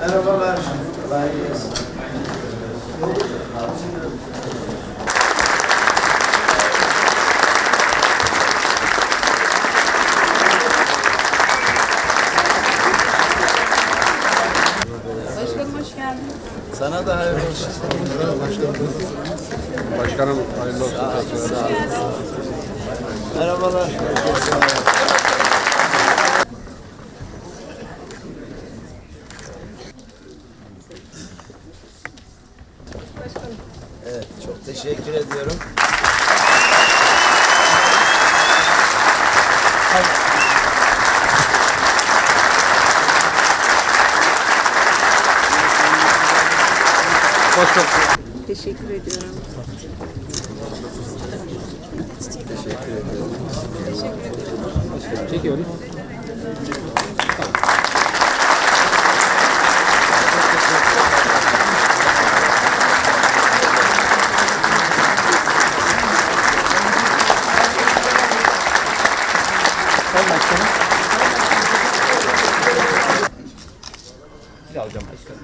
Merhabalar. Kolay gelsin. Teşekkür ediyorum. Teşekkür ediyorum. Çekiyoruz. Bir alacağım başkanım.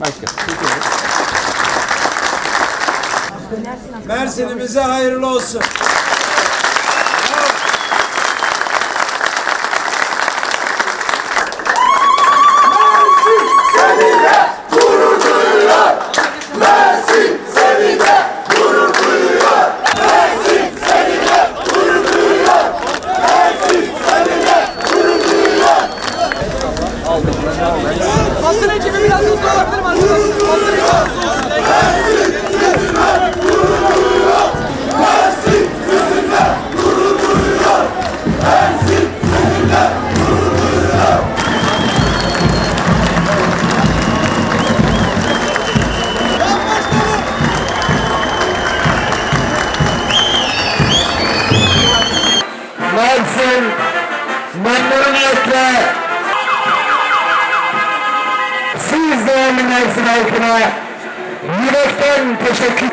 Başkanım. Çekiyoruz. Mersin'imize hayırlı olsun. Basın ekibi biraz hızlı olabilir mi arkadaşlar? Basın ekibi. Mersin আপনারা নির্বাচন প্রশিক্ষিত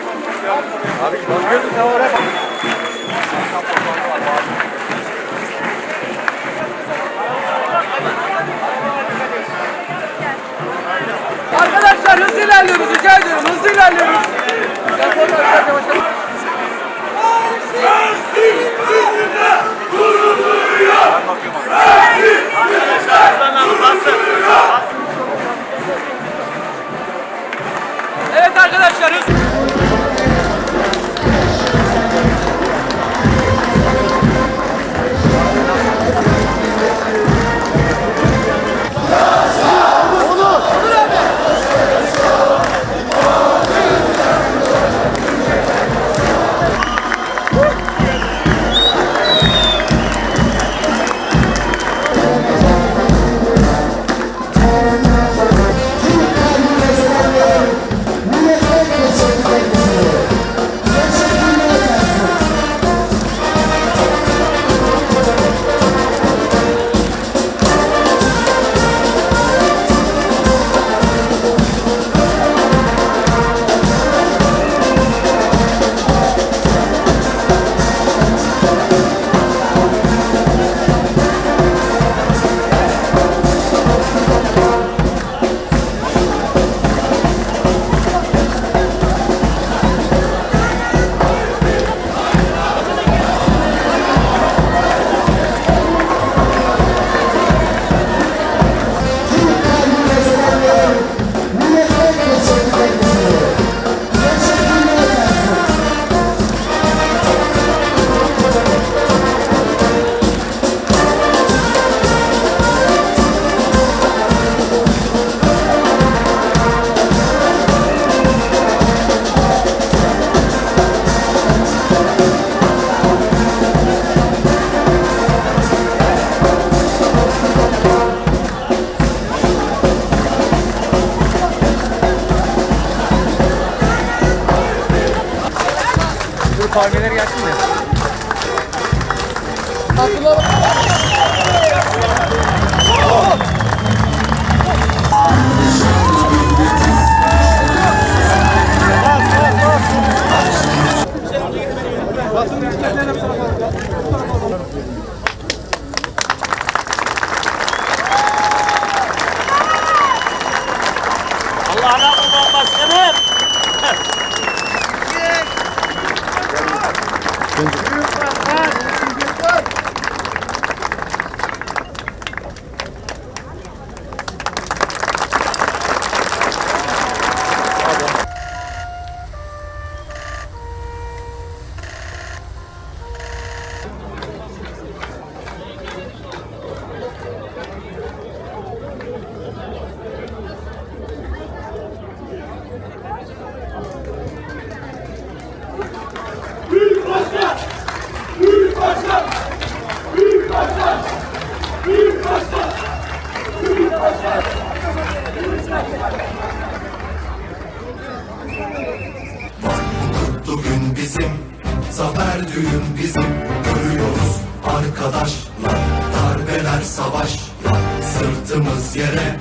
darbeler savaşlar Sırtımız yere.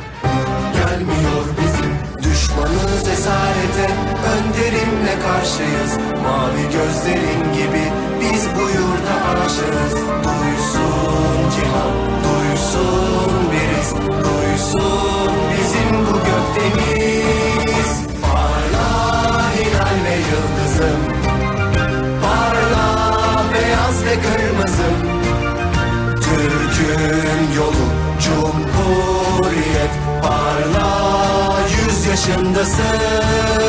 Gelmiyor bizim Düşmanız esarete, önderimle karşıyız. Mavi gözlerin gibi biz bu yurda aşığız Duysun cihan, duysun biriz. Duysun bizim bu gökdeniz yaşındasın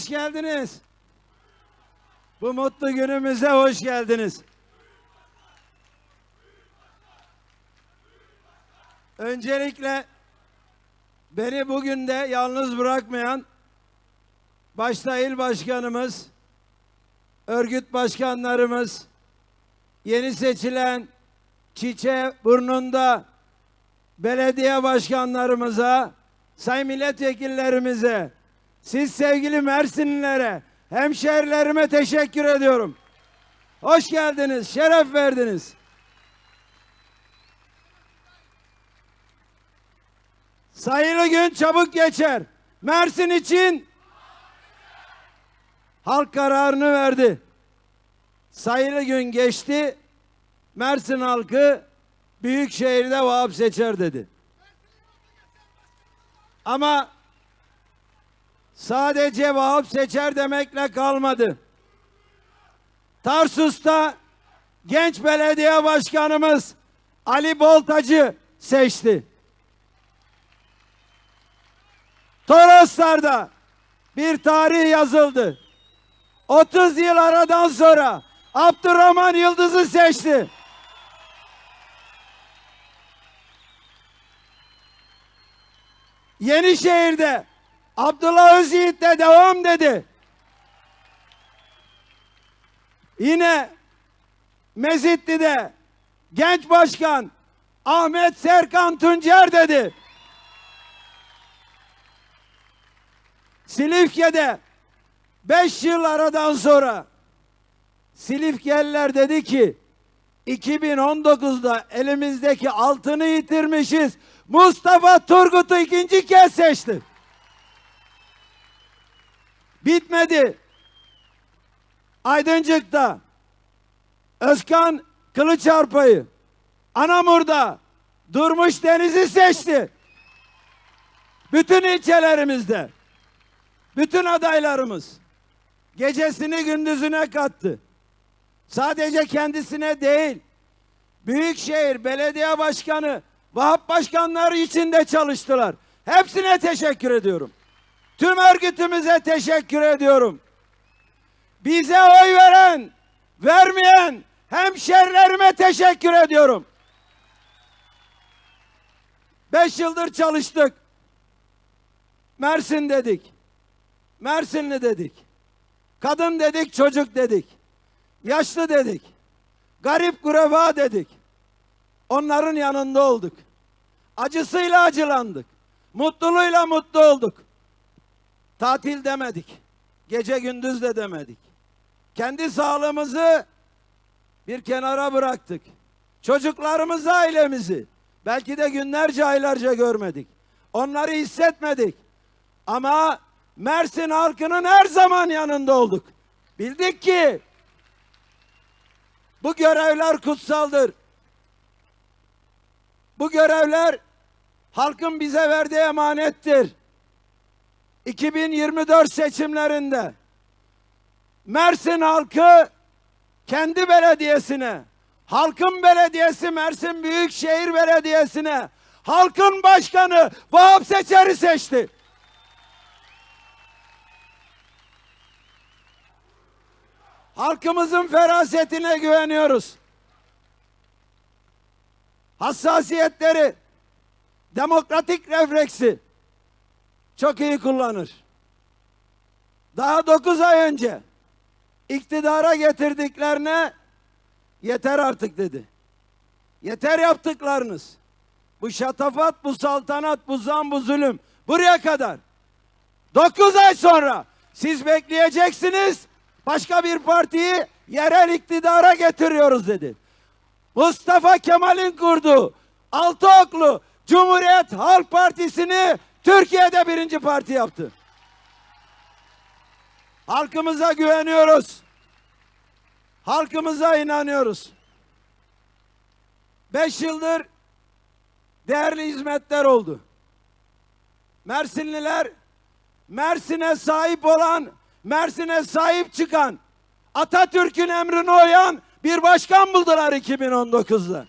Hoş geldiniz. Bu mutlu günümüze hoş geldiniz. Öncelikle beni bugün de yalnız bırakmayan başta il başkanımız, örgüt başkanlarımız, yeni seçilen çiçe burnunda belediye başkanlarımıza, sayın milletvekillerimize, siz sevgili Mersinlilere, hemşehrilerime teşekkür ediyorum. Hoş geldiniz, şeref verdiniz. Sayılı gün çabuk geçer. Mersin için halk kararını verdi. Sayılı gün geçti. Mersin halkı büyük şehirde Vahap seçer dedi. Ama sadece Vahap seçer demekle kalmadı. Tarsus'ta genç belediye başkanımız Ali Boltacı seçti. Toroslar'da bir tarih yazıldı. 30 yıl aradan sonra Abdurrahman Yıldız'ı seçti. Yenişehir'de Abdullah Özyiğit de devam dedi. Yine Mezitli'de genç başkan Ahmet Serkan Tuncer dedi. Silifke'de 5 yıl aradan sonra Silifkeliler dedi ki 2019'da elimizdeki altını yitirmişiz. Mustafa Turgut'u ikinci kez seçti. Bitmedi. Aydıncık'ta Özkan Kılıçarpa'yı Anamur'da Durmuş Deniz'i seçti. Bütün ilçelerimizde bütün adaylarımız gecesini gündüzüne kattı. Sadece kendisine değil, Büyükşehir Belediye Başkanı, Vahap Başkanları için de çalıştılar. Hepsine teşekkür ediyorum. Tüm örgütümüze teşekkür ediyorum. Bize oy veren, vermeyen hemşerilerime teşekkür ediyorum. Beş yıldır çalıştık. Mersin dedik. Mersinli dedik. Kadın dedik, çocuk dedik. Yaşlı dedik. Garip kureba dedik. Onların yanında olduk. Acısıyla acılandık. Mutluluğuyla mutlu olduk. Tatil demedik. Gece gündüz de demedik. Kendi sağlığımızı bir kenara bıraktık. Çocuklarımızı, ailemizi belki de günlerce, aylarca görmedik. Onları hissetmedik. Ama Mersin halkının her zaman yanında olduk. Bildik ki bu görevler kutsaldır. Bu görevler halkın bize verdiği emanettir. 2024 seçimlerinde Mersin halkı kendi belediyesine, halkın belediyesi Mersin Büyükşehir Belediyesi'ne, halkın başkanı Vahap Seçer'i seçti. Halkımızın ferasetine güveniyoruz. Hassasiyetleri, demokratik refleksi çok iyi kullanır. Daha dokuz ay önce iktidara getirdiklerine yeter artık dedi. Yeter yaptıklarınız. Bu şatafat, bu saltanat, bu zam, bu zulüm. Buraya kadar. Dokuz ay sonra siz bekleyeceksiniz. Başka bir partiyi yerel iktidara getiriyoruz dedi. Mustafa Kemal'in kurduğu Altıoklu Cumhuriyet Halk Partisi'ni Türkiye'de birinci parti yaptı. Halkımıza güveniyoruz. Halkımıza inanıyoruz. Beş yıldır değerli hizmetler oldu. Mersinliler Mersin'e sahip olan, Mersin'e sahip çıkan, Atatürk'ün emrine uyan bir başkan buldular 2019'da.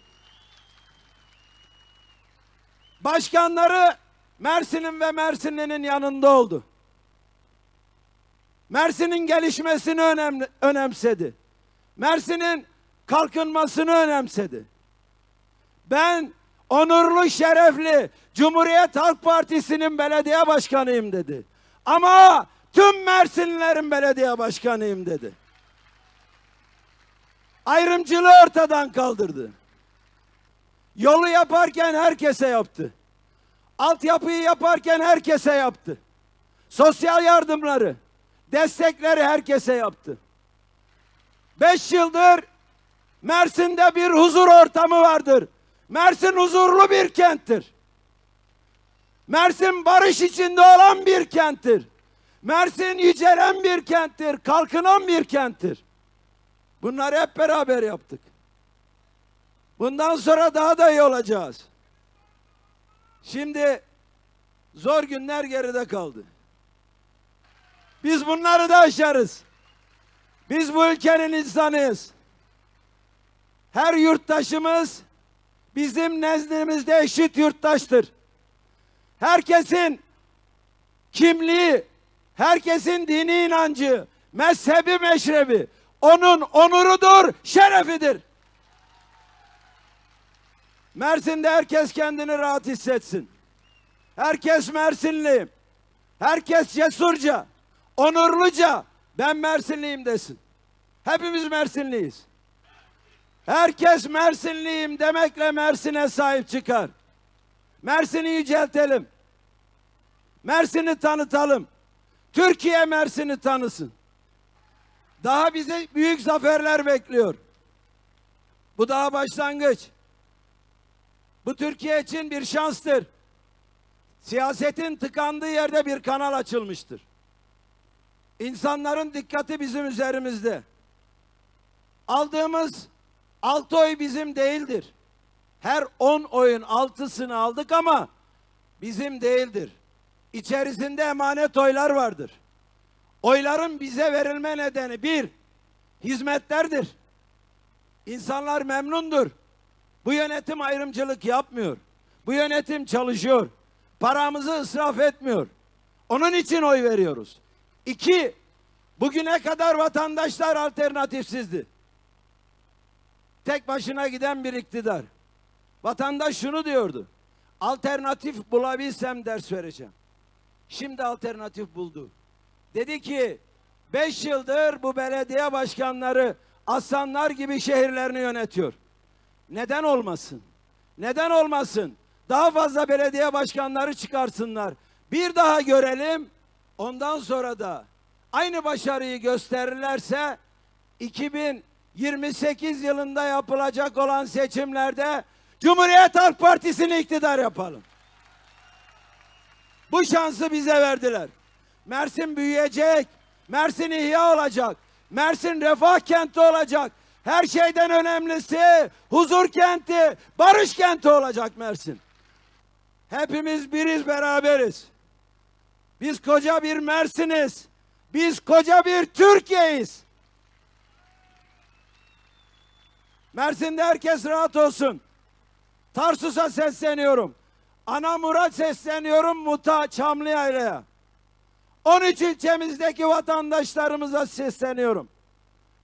Başkanları Mersin'in ve Mersinli'nin yanında oldu. Mersin'in gelişmesini önemli, önemsedi. Mersin'in kalkınmasını önemsedi. Ben onurlu, şerefli Cumhuriyet Halk Partisi'nin belediye başkanıyım dedi. Ama tüm Mersinlilerin belediye başkanıyım dedi. Ayrımcılığı ortadan kaldırdı. Yolu yaparken herkese yaptı. Altyapıyı yaparken herkese yaptı. Sosyal yardımları, destekleri herkese yaptı. Beş yıldır Mersin'de bir huzur ortamı vardır. Mersin huzurlu bir kenttir. Mersin barış içinde olan bir kenttir. Mersin yücelen bir kenttir, kalkınan bir kenttir. Bunları hep beraber yaptık. Bundan sonra daha da iyi olacağız. Şimdi zor günler geride kaldı. Biz bunları da aşarız. Biz bu ülkenin insanıyız. Her yurttaşımız bizim nezdimizde eşit yurttaştır. Herkesin kimliği, herkesin dini inancı, mezhebi meşrebi onun onurudur, şerefidir. Mersin'de herkes kendini rahat hissetsin. Herkes Mersinli. Herkes cesurca, onurluca ben Mersinliyim desin. Hepimiz Mersinliyiz. Herkes Mersinliyim demekle Mersin'e sahip çıkar. Mersin'i yüceltelim. Mersin'i tanıtalım. Türkiye Mersin'i tanısın. Daha bize büyük zaferler bekliyor. Bu daha başlangıç. Bu Türkiye için bir şanstır. Siyasetin tıkandığı yerde bir kanal açılmıştır. İnsanların dikkati bizim üzerimizde. Aldığımız altı oy bizim değildir. Her on oyun altısını aldık ama bizim değildir. İçerisinde emanet oylar vardır. Oyların bize verilme nedeni bir, hizmetlerdir. İnsanlar memnundur. Bu yönetim ayrımcılık yapmıyor. Bu yönetim çalışıyor. Paramızı ısraf etmiyor. Onun için oy veriyoruz. İki, bugüne kadar vatandaşlar alternatifsizdi. Tek başına giden bir iktidar. Vatandaş şunu diyordu. Alternatif bulabilsem ders vereceğim. Şimdi alternatif buldu. Dedi ki beş yıldır bu belediye başkanları aslanlar gibi şehirlerini yönetiyor. Neden olmasın? Neden olmasın? Daha fazla belediye başkanları çıkarsınlar. Bir daha görelim. Ondan sonra da aynı başarıyı gösterirlerse 2028 yılında yapılacak olan seçimlerde Cumhuriyet Halk Partisi'ni iktidar yapalım. Bu şansı bize verdiler. Mersin büyüyecek. Mersin ihya olacak. Mersin refah kenti olacak. Her şeyden önemlisi huzur kenti, barış kenti olacak Mersin. Hepimiz biriz, beraberiz. Biz koca bir Mersin'iz. Biz koca bir Türkiye'yiz. Mersin'de herkes rahat olsun. Tarsus'a sesleniyorum. Anamur'a sesleniyorum Muta Çamlıyayla'ya. 13 ilçemizdeki vatandaşlarımıza sesleniyorum.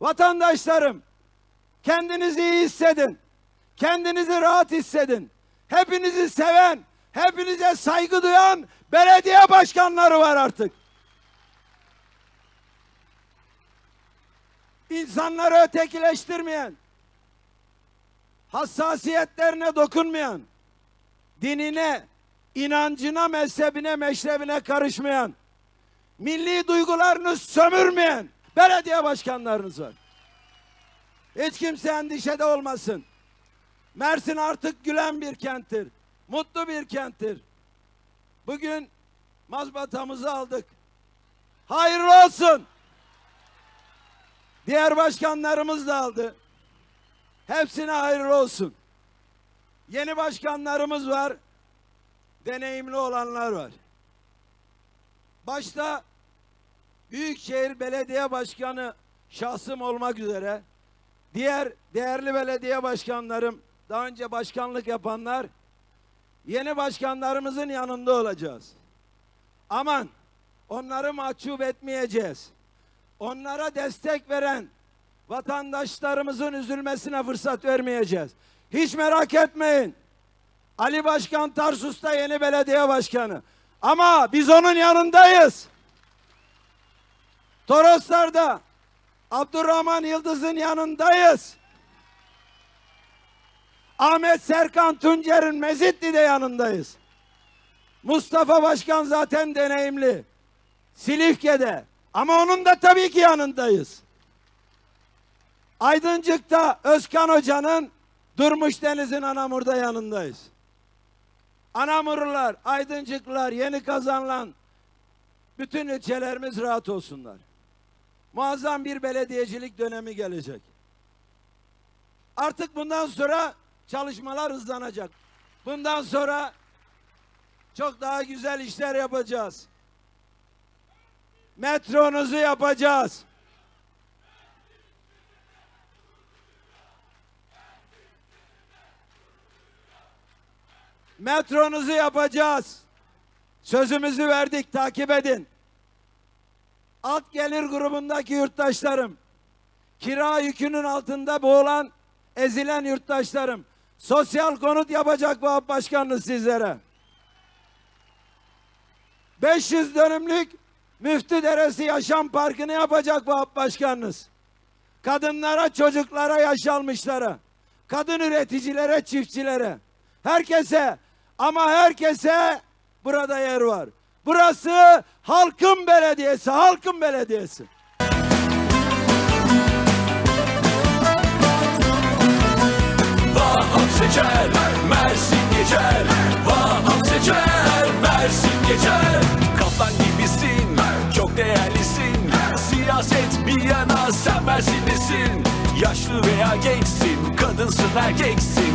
Vatandaşlarım kendinizi iyi hissedin. Kendinizi rahat hissedin. Hepinizi seven, hepinize saygı duyan belediye başkanları var artık. İnsanları ötekileştirmeyen, hassasiyetlerine dokunmayan, dinine, inancına, mezhebine, meşrebine karışmayan, milli duygularını sömürmeyen belediye başkanlarınız var. Hiç kimse endişede olmasın. Mersin artık gülen bir kenttir. Mutlu bir kenttir. Bugün mazbatamızı aldık. Hayırlı olsun. Diğer başkanlarımız da aldı. Hepsine hayırlı olsun. Yeni başkanlarımız var. Deneyimli olanlar var. Başta Büyükşehir Belediye Başkanı şahsım olmak üzere diğer değerli belediye başkanlarım, daha önce başkanlık yapanlar yeni başkanlarımızın yanında olacağız. Aman onları mahcup etmeyeceğiz. Onlara destek veren vatandaşlarımızın üzülmesine fırsat vermeyeceğiz. Hiç merak etmeyin. Ali Başkan Tarsus'ta yeni belediye başkanı. Ama biz onun yanındayız. Toroslar'da Abdurrahman Yıldız'ın yanındayız. Ahmet Serkan Tuncer'in Mezitli'de yanındayız. Mustafa Başkan zaten deneyimli. Silifke'de. Ama onun da tabii ki yanındayız. Aydıncık'ta Özkan Hoca'nın Durmuş Deniz'in Anamur'da yanındayız. Anamurlular, Aydıncıklılar, yeni kazanılan bütün ilçelerimiz rahat olsunlar. Muazzam bir belediyecilik dönemi gelecek. Artık bundan sonra çalışmalar hızlanacak. Bundan sonra çok daha güzel işler yapacağız. Metronuzu yapacağız. Metronuzu yapacağız. Sözümüzü verdik, takip edin. Alt gelir grubundaki yurttaşlarım, kira yükünün altında boğulan, ezilen yurttaşlarım, sosyal konut yapacak Vahap Başkanınız sizlere. 500 dönümlük Müftü Deresi Yaşam Parkı'nı yapacak Vahap Başkanınız. Kadınlara, çocuklara, yaşalmışlara, kadın üreticilere, çiftçilere, herkese ama herkese burada yer var. Burası halkın belediyesi, halkın belediyesi. Vahap seçer, Mersin geçer. Vahap seçer, Mersin geçer. Kaplan gibisin, çok değerlisin. Siyaset bir yana sen Mersinlisin. Yaşlı veya gençsin, kadınsın erkeksin